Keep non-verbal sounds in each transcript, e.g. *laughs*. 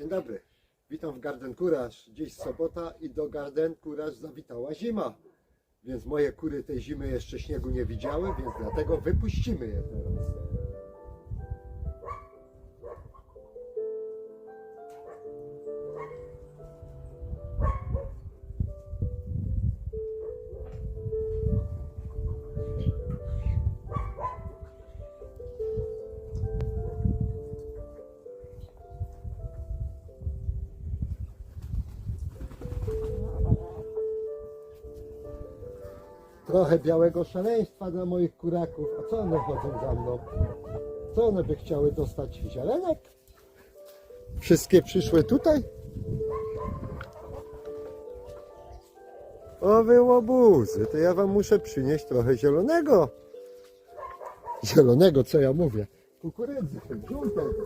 Dzień dobry. Witam w Garden Courage. Dziś sobota i do Garden Courage zawitała zima. Więc moje kury tej zimy jeszcze śniegu nie widziały, więc dlatego wypuścimy je teraz. Trochę białego szaleństwa dla moich kuraków. A co one chodzą za mną? Co one by chciały dostać? Zielenek? Wszystkie przyszły tutaj? O wy łobuzy, to ja wam muszę przynieść trochę zielonego. Zielonego, co ja mówię? Kukurydzy, żółtego.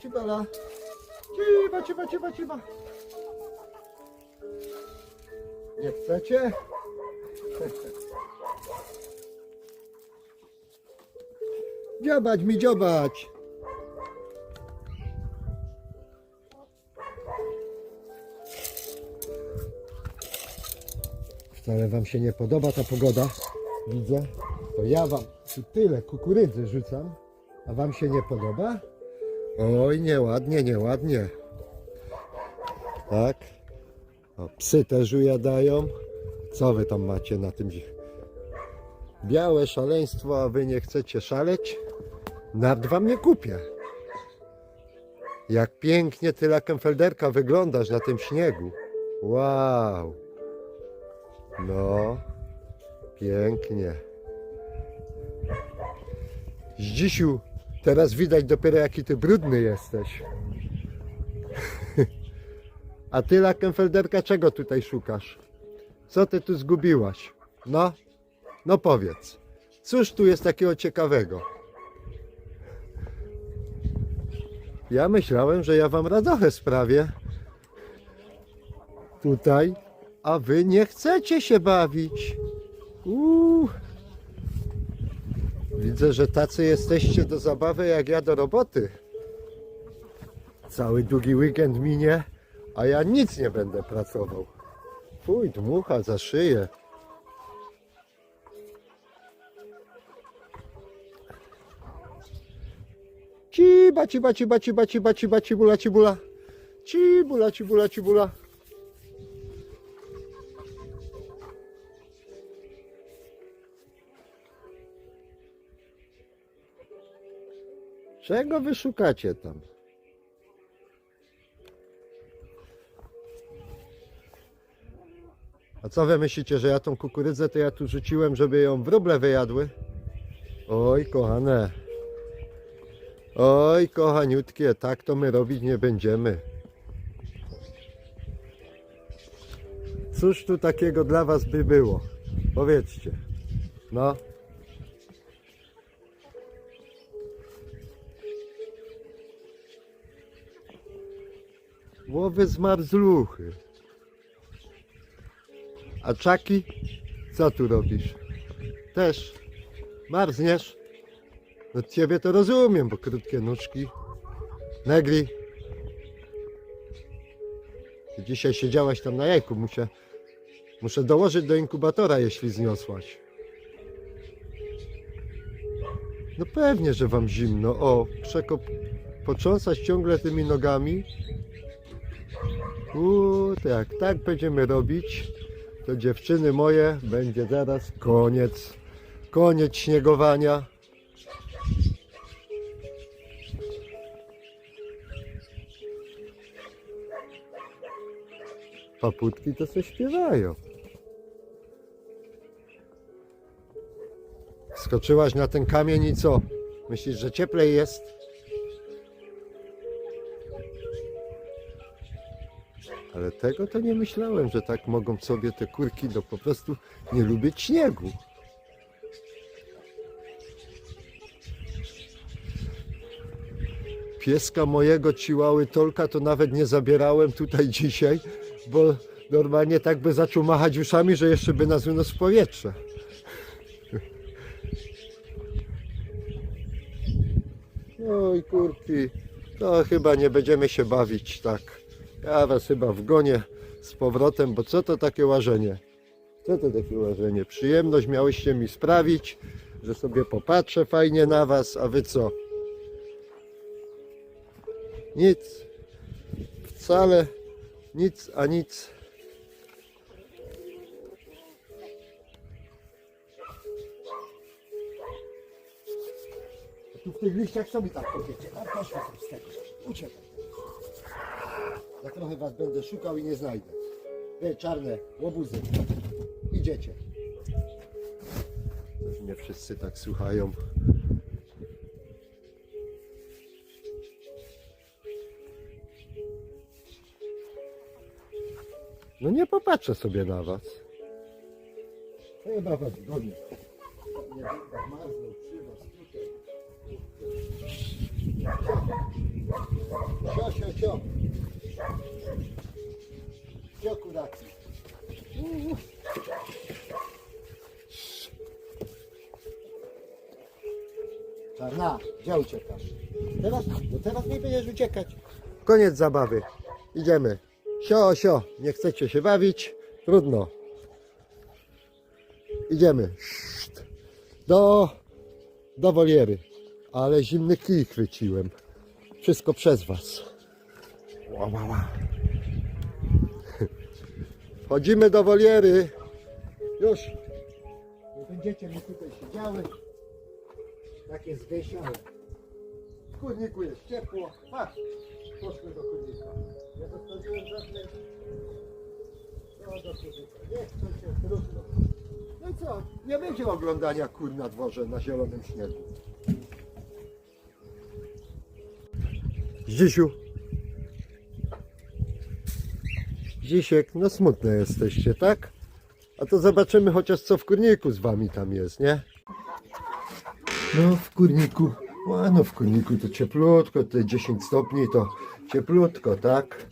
Cibala. Ciba, ciba, ciba, ciba. Nie chcecie? *laughs* Dziobać mi, dziobać. Wcale wam się nie podoba ta pogoda, widzę. To ja wam tu tyle kukurydzy rzucam, a wam się nie podoba? Oj, nieładnie, nieładnie. Tak. O, psy też ujadają. Co wy tam macie na tym? Białe szaleństwo, a wy nie chcecie szaleć? Nart wam nie kupię. Jak pięknie ty Lakenfelderka wyglądasz na tym śniegu. Wow. No, pięknie. Zdzisiu, teraz widać dopiero jaki ty brudny jesteś. A ty Lakenfelderka czego tutaj szukasz? Co ty tu zgubiłaś? No, no powiedz. Cóż tu jest takiego ciekawego? Ja myślałem, że ja wam radochę sprawię. Tutaj, a wy nie chcecie się bawić. Uuu. Widzę, że tacy jesteście do zabawy jak ja do roboty. Cały długi weekend minie, a ja nic nie będę pracował. Fuj, dmucha za szyję. Ciba, ciba, ciba, ciba, ciba, ciba, cibula, cibula. Cibula, cibula, cibula. Czego wy szukacie tam? A co wy myślicie, że ja tą kukurydzę to ja tu rzuciłem, żeby ją wróble wyjadły? Oj, kochane. Oj, kochaniutkie, tak to my robić nie będziemy. Cóż tu takiego dla was by było? Powiedzcie. No. Łowy zmarzluchy. A czaki? Co tu robisz? Też marzniesz? No ciebie to rozumiem, bo krótkie nóżki. Negli. Ty dzisiaj siedziałaś tam na jajku. Muszę, muszę dołożyć do inkubatora, jeśli zniosłaś. No pewnie, że wam zimno. O, przekop... Potrząsać ciągle tymi nogami. Uuu, to jak tak będziemy robić, to dziewczyny moje, będzie zaraz koniec. Koniec śniegowania. Paputki to coś śpiewają. Skoczyłaś na ten kamień i co? Myślisz, że cieplej jest? Ale tego to nie myślałem, że tak mogą sobie te kurki, no po prostu nie lubię śniegu. Pieska mojego ciłały Tolka to nawet nie zabierałem tutaj *laughs* dzisiaj, bo normalnie tak by zaczął machać uszami, że jeszcze by nas uniósł w powietrze. *laughs* Oj kurki, to chyba nie będziemy się bawić tak. Ja was chyba wgonię z powrotem, bo co to takie łażenie? Co to takie łażenie? Przyjemność miałyście mi sprawić, że sobie popatrzę fajnie na was, a wy co? Nic. Wcale nic, a nic. Tu w tych liściach sobie tak powiecie. A z tego. Uciekaj. Ja trochę was będę szukał i nie znajdę. Wy czarne łobuzy. Idziecie. Też nie wszyscy tak słuchają. No nie popatrzę sobie na was. Chyba was gonię. Nie będę marznął przy was tutaj. Sio, sio, sio. Sio, kuraki. Uuu. Czarna, gdzie uciekasz? Teraz, no teraz nie będziesz uciekać. Koniec zabawy. Idziemy. Sio, sio, nie chcecie się bawić? Trudno. Idziemy. Do, do woliery. Ale zimny kij chwyciłem. Wszystko przez was. Ła, ła, ła. Wchodzimy do woliery. Już. Nie będziecie mi tutaj siedziały. Takie zgęsiałe. W kurniku jest ciepło. Patrz. Poszły do kurnika. Nie zostawiłem żadnej. No do kurnika. Nie chcę się, trudno. No i co? Nie będzie oglądania kur na dworze na zielonym śniegu. Zdzisiu. Dzisiek, no smutne jesteście, tak? A to zobaczymy chociaż co w kurniku z wami tam jest, nie? No w kurniku, a no w kurniku to cieplutko, te 10 stopni to cieplutko, tak?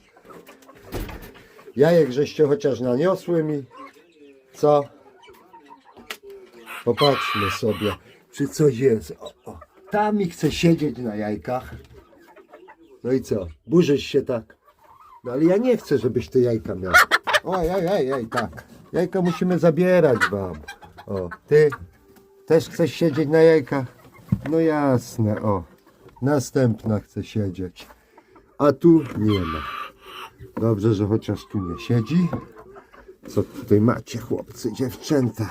Jajek żeście chociaż naniosły mi, co? Popatrzmy sobie, czy coś jest. O, o. Tam mi chce siedzieć na jajkach. No i co? Burzysz się tak. No ale ja nie chcę, żebyś ty jajka miał. Oj, ej, ej, ej, tak. Jajka musimy zabierać wam. O, ty też chcesz siedzieć na jajkach? No jasne, o. Następna chce siedzieć. A tu nie ma. Dobrze, że chociaż tu nie siedzi. Co tutaj macie, chłopcy, dziewczęta?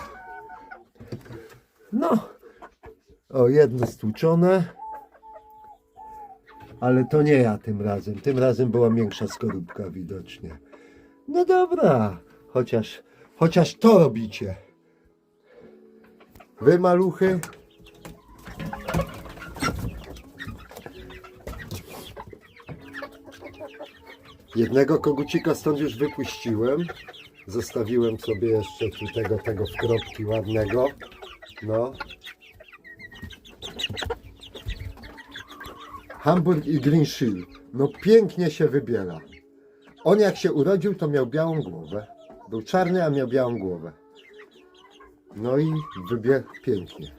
No. O, jedno stłuczone. Ale to nie ja tym razem. Tym razem była większa skorupka widocznie. No dobra, chociaż, chociaż to robicie. Wy maluchy. Jednego kogucika stąd już wypuściłem. Zostawiłem sobie jeszcze tu tego, tego w kropki ładnego. No. Hamburg i Green Shield. No pięknie się wybiera. On jak się urodził, to miał białą głowę. Był czarny, a miał białą głowę. No i wybiegł pięknie.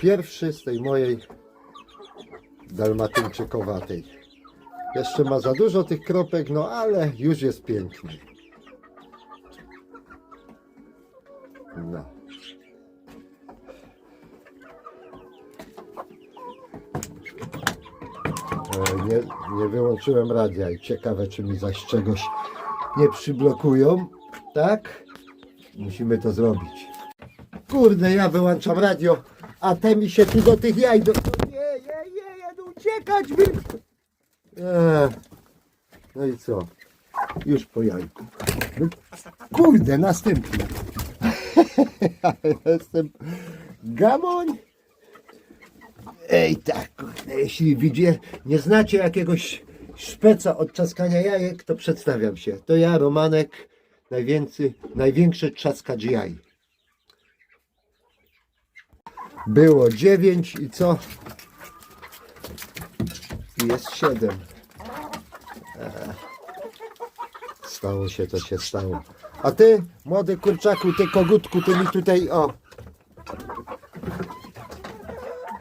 Pierwszy z tej mojej dalmatyńczykowatej. Jeszcze ma za dużo tych kropek, no ale już jest piękny. No. Nie, nie wyłączyłem radia i ciekawe, czy mi zaś czegoś nie przyblokują. Tak? Musimy to zrobić. Kurde, ja wyłączam radio, a te mi się tu do tych jaj do... Nie, nie, nie, jadę uciekać, wy... Eee, no i co? Już po jajku. No, kurde, następny. *laughs* Jestem gamoń. Ej, tak, jeśli widzicie, nie znacie jakiegoś szpeca od czaskania jajek, to przedstawiam się. To ja, Romanek, najwięcej, największy czaskacz jaj. Było dziewięć i co? I jest siedem. Ech. Stało się, to się stało. A ty, młody kurczaku, ty kogutku, ty mi tutaj, o.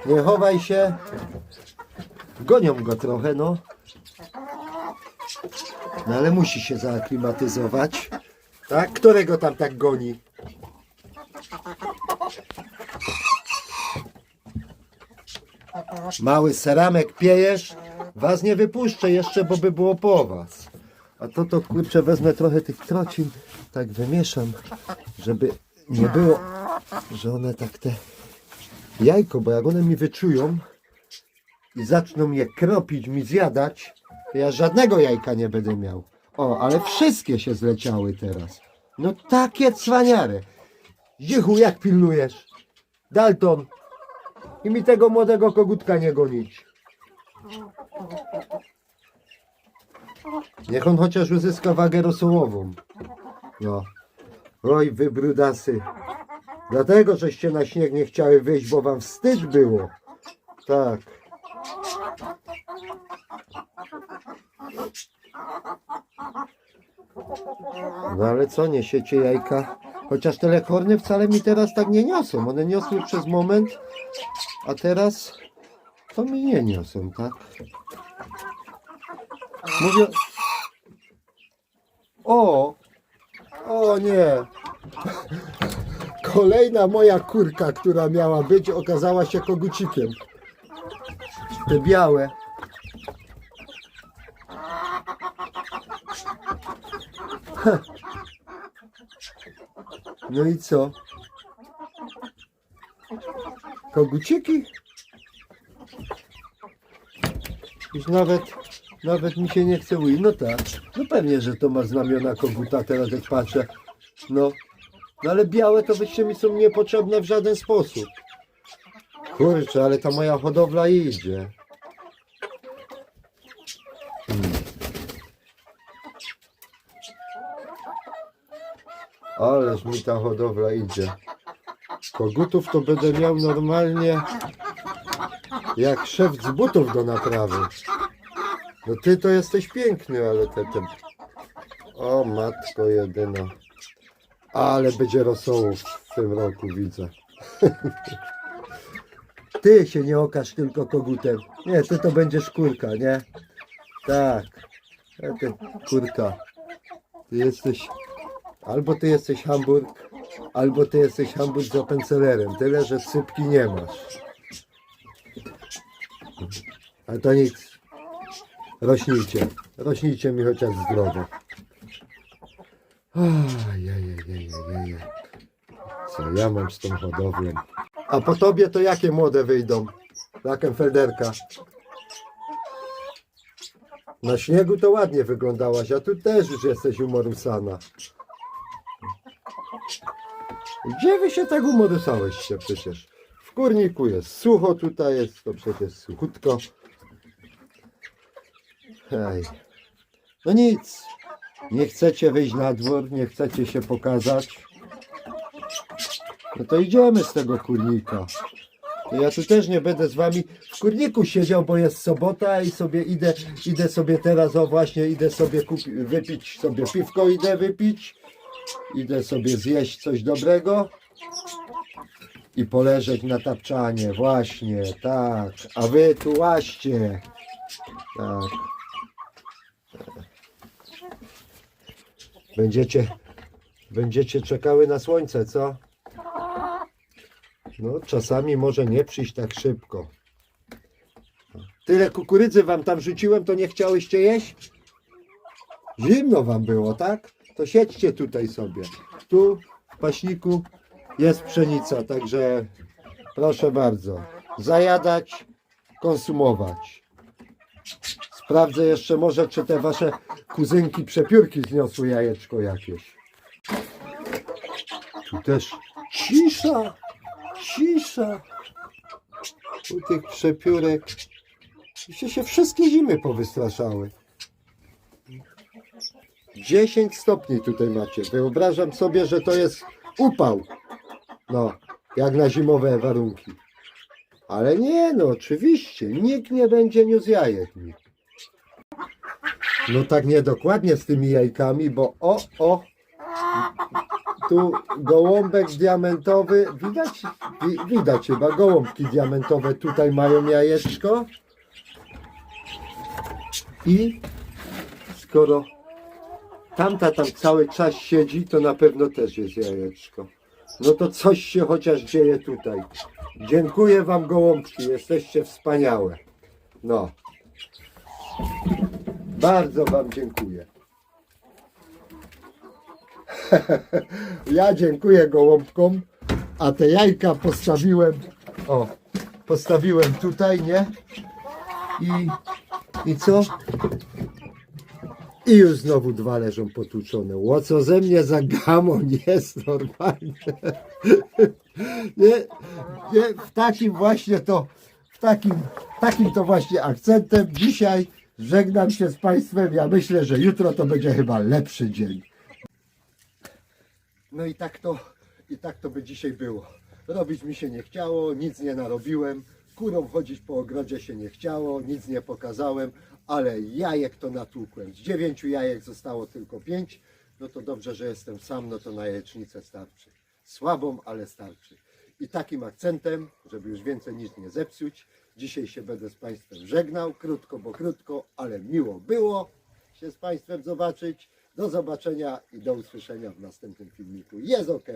Nie chowaj się. Gonią go trochę, no. No ale musi się zaaklimatyzować. Tak? Którego tam tak goni? Mały seramek piejesz? Was nie wypuszczę jeszcze, bo by było po was. A to to kurczę wezmę trochę tych trocin, tak wymieszam, żeby nie było, że one tak te jajko, bo jak one mi wyczują i zaczną je kropić, mi zjadać, to ja żadnego jajka nie będę miał. O, ale wszystkie się zleciały teraz. No takie cwaniary. Zichu, jak pilnujesz? Dalton, i mi tego młodego kogutka nie gonić. Niech on chociaż uzyska wagę rosołową. No. Oj, wy brudasy. Dlatego, żeście na śnieg nie chciały wyjść, bo wam wstyd było. Tak. No ale co, niesiecie jajka? Chociaż te lekorny wcale mi teraz tak nie niosą. One niosły przez moment, a teraz to mi nie niosą, tak? Mówię... O! O nie! Kolejna moja kurka, która miała być, okazała się kogucikiem. Te białe. No i co? Koguciki? Już nawet, nawet mi się nie chce ujść. No tak, no pewnie, że to ma znamiona koguta, teraz jak patrzę. No, no ale białe to wyście mi są niepotrzebne w żaden sposób. Kurczę, ale ta moja hodowla idzie. Hmm. Ależ mi ta hodowla idzie. Kogutów to będę miał normalnie jak szef z butów do naprawy. No ty to jesteś piękny, ale te, te... O matko jedyna. Ale będzie rosołów w tym roku widzę. *laughs* Ty się nie okaż tylko kogutem. Nie, ty to będziesz kurka, nie? Tak. Ty kurka. Ty jesteś... Albo ty jesteś Hamburg, albo ty jesteś Hamburg z opencelerem. Tyle, że sypki nie masz. Ale to nic. Rośnijcie. Rośnijcie mi chociaż zdrowo. Co ja mam z tą hodowlą? A po tobie to jakie młode wyjdą? Lakenfelderka. Na śniegu to ładnie wyglądałaś, a tu też już jesteś umorusana. Gdzie wy się tak umorusałyście przecież? W kurniku jest sucho, tutaj jest to przecież suchutko. Hej. No nic. Nie chcecie wyjść na dwór, nie chcecie się pokazać. No to idziemy z tego kurnika. To ja tu też nie będę z wami w kurniku siedział, bo jest sobota i sobie idę, idę sobie teraz, o właśnie, idę sobie kupi, wypić sobie piwko, idę wypić. Idę sobie zjeść coś dobrego i poleżeć na tapczanie. Właśnie, tak. A wy tu łaście. Tak. Będziecie, będziecie czekały na słońce, co? No, czasami może nie przyjść tak szybko. Tyle kukurydzy wam tam rzuciłem, to nie chciałyście jeść? Zimno wam było, tak? To siedźcie tutaj sobie. Tu w paśniku jest pszenica, także proszę bardzo. Zajadać, konsumować. Sprawdzę jeszcze może, czy te wasze kuzynki przepiórki zniosły jajeczko jakieś. Tu też cisza, cisza. U tych przepiórek. Się, się wszystkie zimy powystraszały. 10 stopni tutaj macie. Wyobrażam sobie, że to jest upał. No, jak na zimowe warunki. Ale nie, no oczywiście, nikt nie będzie niósł jajek. No tak niedokładnie z tymi jajkami, bo o, o, tu gołąbek diamentowy, widać, wi, widać chyba, gołąbki diamentowe tutaj mają jajeczko. I skoro tamta tam cały czas siedzi, to na pewno też jest jajeczko. No to coś się chociaż dzieje tutaj. Dziękuję wam gołąbki, jesteście wspaniałe. No. Bardzo wam dziękuję. Ja dziękuję gołąbkom, a te jajka postawiłem, o, postawiłem tutaj, nie? I, i co? I już znowu dwa leżą potłuczone. Ło co ze mnie za gamon jest normalnie. nie, nie, w takim właśnie to, w takim, takim to właśnie akcentem dzisiaj żegnam się z Państwem. Ja myślę, że jutro to będzie chyba lepszy dzień. No i tak to, i tak to by dzisiaj było. Robić mi się nie chciało, nic nie narobiłem. Kurą chodzić po ogrodzie się nie chciało, nic nie pokazałem, ale jajek to natłukłem. Z dziewięciu jajek zostało tylko pięć. No to dobrze, że jestem sam, no to na jajecznicę starczy. Słabą, ale starczy. I takim akcentem, żeby już więcej nic nie zepsuć, dzisiaj się będę z Państwem żegnał. Krótko, bo krótko, ale miło było się z Państwem zobaczyć. Do zobaczenia i do usłyszenia w następnym filmiku. Jest ok.